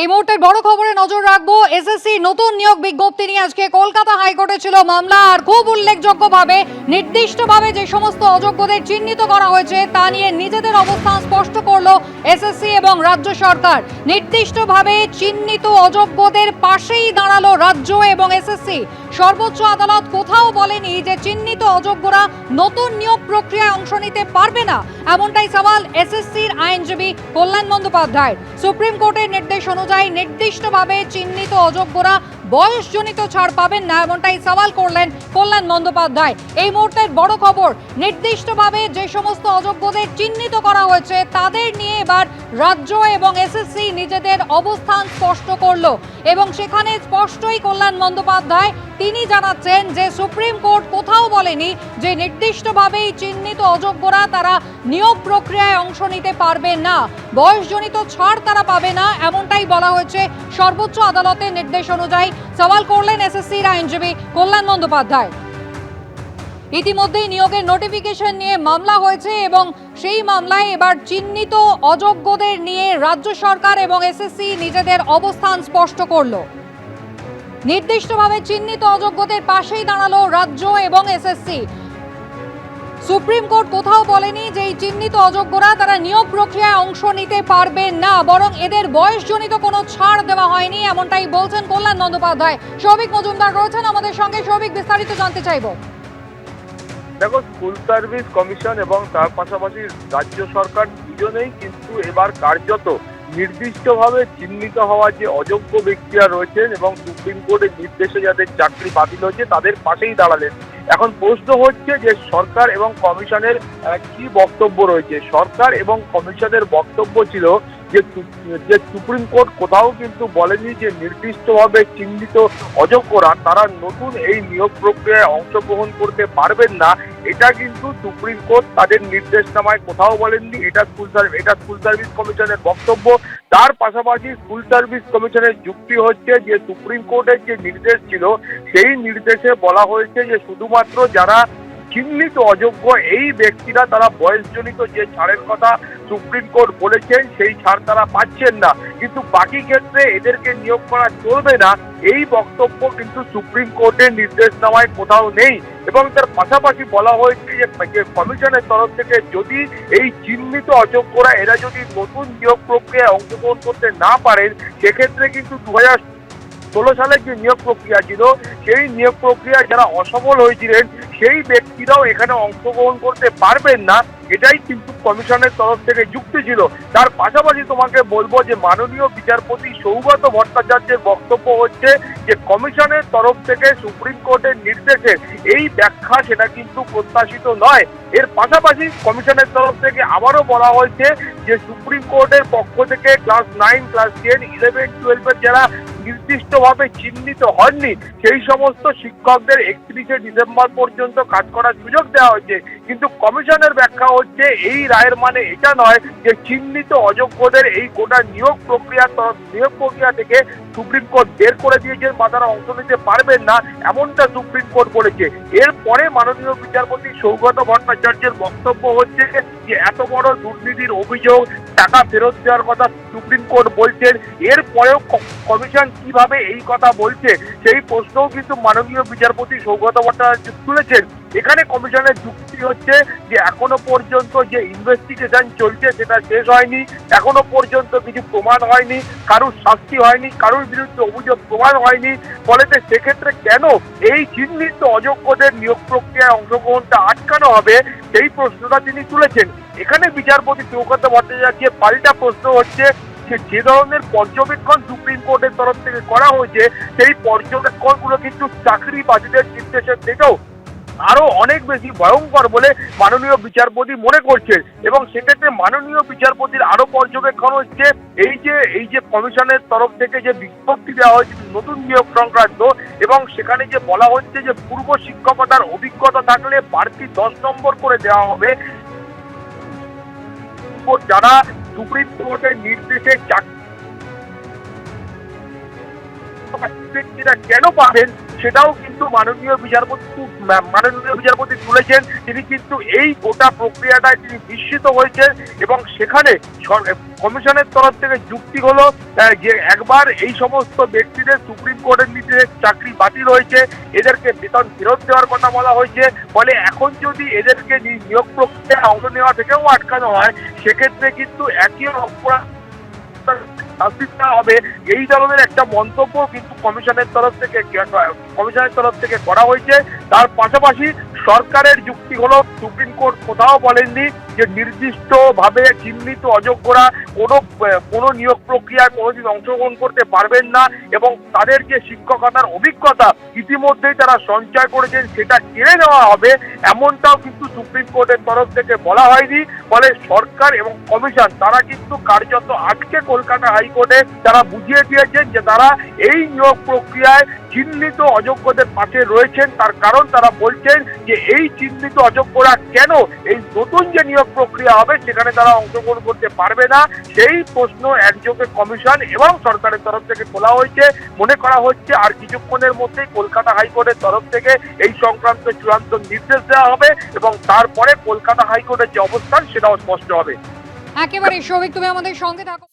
এই মুহূর্তের বড় খবরে নজর রাখব এসএসসি নতুন নিয়োগ বিজ্ঞপ্তি নিয়ে আজকে কলকাতা হাইকোর্টে ছিল মামলা, আর খুব উল্লেখযোগ্যভাবে, নির্দিষ্টভাবে যে সমস্ত অযোগ্যদের চিহ্নিত করা হয়েছে, তা নিয়ে নিজেদের অবস্থান স্পষ্ট করল এসএসসি এবং রাজ্য সরকার। নির্দিষ্টভাবে চিহ্নিত অযোগ্যদের পাশেই দাঁড়াল রাজ্য এবং এসএসসি সর্বোচ্চ আদালত কোথাও বলেনি যে চিহ্নিত অযোগ্যরা নতুন নিয়োগ প্রক্রিয়ায় অংশ নিতে পারবে না। এমনটাই সওয়াল এসএসসির আইনজীবী কল্যাণ বন্দ্যোপাধ্যায় সুপ্রিম কোর্টের নির্দেশ অনুযায়ী নির্দিষ্টভাবে চিহ্নিত অযোগ্যরা বয়সজনিত ছাড় পাবেন না, এমনটাই সওয়াল করলেন কল্যাণ বন্দ্যোপাধ্যায়। এই মুহূর্তের বড় খবর, নির্দিষ্টভাবে যে সমস্ত অযোগ্যদের চিহ্নিত করা হয়েছে, তাদের নিয়ে এবার রাজ্য এবং এসএসসি নিজেদের অবস্থান স্পষ্ট করল এবং সেখানে স্পষ্টই কল্যাণ বন্দ্যোপাধ্যায়, তিনি জানাচ্ছেন যে সুপ্রিম কোর্ট কোথাও বলেনি যে নির্দিষ্টভাবেই চিহ্নিত অযোগ্যরা তারা নিয়োগ প্রক্রিয়ায় অংশ নিতে পারবে না। বয়সজনিত ছাড় তারা পাবে না, এমনটাই বলা হয়েছে সর্বোচ্চ আদালতের নির্দেশ অনুযায়ী। সওয়াল করলেন এসএসসির আইনজীবী কল্যাণ বন্দ্যোপাধ্যায়। ইতিমধ্যেই নিয়োগের নোটিফিকেশন নিয়ে মামলা হয়েছে এবং সেই মামলায় এবার চিহ্নিত অযোগ্যদের নিয়ে রাজ্য সরকার এবং এসএসসি নিজেদের অবস্থান স্পষ্ট করল। নির্দিষ্টভাবে চিহ্নিত অযোগ্যদের পাশেই দাঁড়াল রাজ্য এবং এসএসসি সুপ্রিম কোর্ট কোথাও বলেনি যে এই চিহ্নিত অযোগ্যরা তারা নিয়োগ প্রক্রিয়ায় অংশ নিতে পারবে না, বরং এদের বয়সজনিত কোনো ছাড় দেওয়া হয়নি, এমনটাই বলছেন কল্যাণ বন্দ্যোপাধ্যায়। সৌভিক মজুমদার রয়েছেন আমাদের সঙ্গে। সৌভিক, বিস্তারিত জানতে চাইব। দেখো স্কুল সার্ভিস কমিশন এবং তার পাশাপাশি রাজ্য সরকার দুজনেই কিন্তু এবার কার্যত নির্দিষ্টভাবে চিহ্নিত হওয়া যে অযোগ্য ব্যক্তিরা রয়েছেন এবং সুপ্রিম কোর্টের নির্দেশে যাদের চাকরি বাতিল হয়েছে, তাদের পাশেই দাঁড়ালেন। এখন প্রশ্ন হচ্ছে যে সরকার এবং কমিশনের কি বক্তব্য রয়েছে? সরকার এবং কমিশনের বক্তব্য ছিল যে যে সুপ্রিম কোর্ট কোথাও কিন্তু বলেনি যে নির্দিষ্টভাবে চিহ্নিত অযোগ্যরা তারা নতুন এই নিয়োগ প্রক্রিয়ায় অংশগ্রহণ করতে পারবেন না। এটা কিন্তু সুপ্রিম কোর্ট তাদের নির্দেশনামায় কোথাও বলেননি। এটা স্কুল সার্ভিস এটা স্কুল সার্ভিস কমিশনের বক্তব্য। তার পাশাপাশি স্কুল সার্ভিস কমিশনের যুক্তি হচ্ছে যে সুপ্রিম কোর্টের যে নির্দেশ ছিল, সেই নির্দেশে বলা হয়েছে যে শুধুমাত্র যারা চিহ্নিত অযোগ্য এই ব্যক্তিরা তারা বয়সজনিত যে ছাড়ের কথা সুপ্রিম কোর্ট বলেছেন, সেই ছাড় তারা পাচ্ছেন না। কিন্তু বাকি ক্ষেত্রে এদেরকে নিয়োগ করা চলবে না। এই বক্তব্য কিন্তু সুপ্রিম কোর্টের নির্দেশনামায় কোথাও নেই। এবং তার পাশাপাশি বলা হয়েছে যে যে কমিশনের তরফ থেকে যদি এই চিহ্নিত অযোগ্যরা, এরা যদি নতুন নিয়োগ প্রক্রিয়ায় অংশগ্রহণ করতে না পারেন, সেক্ষেত্রে কিন্তু দু হাজার ষোলো সালের যে নিয়োগ প্রক্রিয়া ছিল, সেই নিয়োগ প্রক্রিয়া যারা অসফল হয়েছিলেন সেই ব্যক্তিরাও এখানে অংশগ্রহণ করতে পারবেন না, এটাই কিন্তু কমিশনের তরফ থেকে যুক্তি ছিল। তার পাশাপাশি তোমাকে বলব যে মাননীয় বিচারপতি সৌগত ভট্টাচার্যের বক্তব্য হচ্ছে যে কমিশনের তরফ থেকে সুপ্রিম কোর্টের নির্দেশে এই ব্যাখ্যা সেটা কিন্তু প্রত্যাশিত নয়। এর পাশাপাশি কমিশনের তরফ থেকে আবারও বলা হয়েছে যে সুপ্রিম কোর্টের পক্ষ থেকে class nine, class ten, eleven টুয়েলভের যারা নির্দিষ্টভাবে চিহ্নিত হননি, সেই সমস্ত শিক্ষকদের একত্রিশে ডিসেম্বর পর্যন্ত কাজ করার সুযোগ দেওয়া হয়েছে। কিন্তু কমিশনের ব্যাখ্যা হচ্ছে, এই রায়ের মানে এটা নয় যে চিহ্নিত অযোগ্যদের এই গোটা নিয়োগ প্রক্রিয়া নিয়োগ প্রক্রিয়া থেকে সুপ্রিম কোর্ট বের করে দিয়েছেন বা তারা অংশ নিতে পারবেন না, এমনটা সুপ্রিম কোর্ট বলেছে। এরপরে মাননীয় বিচারপতি সৌগত ভট্টাচার্যের বক্তব্য হচ্ছে যে, এত বড় দুর্নীতির অভিযোগ টাকা ফেরত দেওয়ার কথা সুপ্রিম কোর্ট বলছেন। এরপরেও কমিশন কীভাবে এই কথা বলছে, সেই প্রশ্নও কিন্তু মাননীয় বিচারপতি সৌগত ভট্টাচার্য তুলেছেন। এখানে কমিশনের যুক্তি হচ্ছে যে, এখনও পর্যন্ত যে ইনভেস্টিগেশন চলছে সেটা শেষ হয়নি। এখনও পর্যন্ত কিছু প্রমাণ হয়নি, কারুর শাস্তি হয়নি, কারুর বিরুদ্ধে অভিযোগ প্রমাণ হয়নি। ফলে সেক্ষেত্রে কেন এই চিহ্নিত অযোগ্যদের নিয়োগ প্রক্রিয়ায় অংশগ্রহণটা আটকানো হবে, সেই প্রশ্নটা তিনি তুলেছেন। এখানে বিচারপতি সৌগত ভট্টাচার্যের পাল্টা প্রশ্ন হচ্ছে যে যে ধরনের পর্যবেক্ষণ সুপ্রিম কোর্টের তরফ থেকে করা হয়েছে, সেই পর্যবেক্ষণগুলো কিন্তু চাকরি বাজিদের নির্দেশের থেকেও আরও অনেক বেশি ভয়ঙ্কর বলে মাননীয় বিচারপতি মনে করছেন। এবং সেক্ষেত্রে মাননীয় বিচারপতির আরও পর্যবেক্ষণ হচ্ছে, এই যে এই যে কমিশনের তরফ থেকে যে বিজ্ঞপ্তি দেওয়া হয়েছে নতুন নিয়োগ সংক্রান্ত, এবং সেখানে যে বলা হচ্ছে যে পূর্ব শিক্ষকতার অভিজ্ঞতা থাকলে বাড়তি দশ নম্বর করে দেওয়া হবে যারা সুপ্রিম কোর্টের নির্দেশে চাকরি কেন পাবেন? সেটাও কিন্তু মাননীয় বিচারপতি মাননীয় বিচারপতি তুলেছেন। তিনি কিন্তু এই গোটা প্রক্রিয়াটায় তিনি বিস্মিত হয়েছেন এবং সেখানে কমিশনের তরফ থেকে যুক্তি হলো যে একবার এই সমস্ত ব্যক্তিদের সুপ্রিম কোর্টের নির্দেশে চাকরি বাতিল হয়েছে, এদেরকে বেতন ফেরত দেওয়ার কথা বলা হয়েছে। ফলে এখন যদি এদেরকে নিয়োগ প্রক্রিয়ায় অংশ নেওয়া থেকেও আটকানো হয়, সেক্ষেত্রে কিন্তু একই অপরাধ শাস্তি দেওয়া হবে। এই ধরনের একটা মন্তব্য কিন্তু কমিশনের তরফ থেকে কমিশনের তরফ থেকে করা হয়েছে। তার পাশাপাশি সরকারের যুক্তি হলো সুপ্রিম কোর্ট কোথাও বলেননি। যে নির্দিষ্টভাবে চিহ্নিত অযোগ্যরা কোনো কোনো নিয়োগ প্রক্রিয়ায় কোনোদিন অংশগ্রহণ করতে পারবেন না এবং তাদের যে শিক্ষকতার অভিজ্ঞতা ইতিমধ্যেই তারা সঞ্চয় করেছেন, সেটা কেড়ে নেওয়া হবে, এমনটাও কিন্তু সুপ্রিম কোর্টের তরফ থেকে বলা হয়নি। ফলে সরকার এবং কমিশন, তারা কিন্তু কার্যত আজকে কলকাতা হাইকোর্টে তারা বুঝিয়ে দিয়েছেন যে তারা এই নিয়োগ প্রক্রিয়ায় চিহ্নিত অযোগ্যদের পাশে রয়েছেন। তার কারণ তারা বলছেন যে এই চিহ্নিত অযোগ্যরা কেন এই নতুন যে নিয়োগ প্রক্রিয়া হবে সেখানে তারা অংশগ্রহণ করতে পারবে না, সেই প্রশ্ন একযোগে কমিশন এবং সরকারের তরফ থেকে তোলা হয়েছে। মনে করা হচ্ছে আর কিছুক্ষণের মধ্যেই কলকাতা হাইকোর্টের তরফ থেকে এই সংক্রান্ত চূড়ান্ত নির্দেশ দেওয়া হবে এবং তারপরে কলকাতা হাইকোর্টের যে অবস্থান সেটাও স্পষ্ট হবে। একেবারে সৌভিক, তুমি আমাদের সঙ্গে থাকো।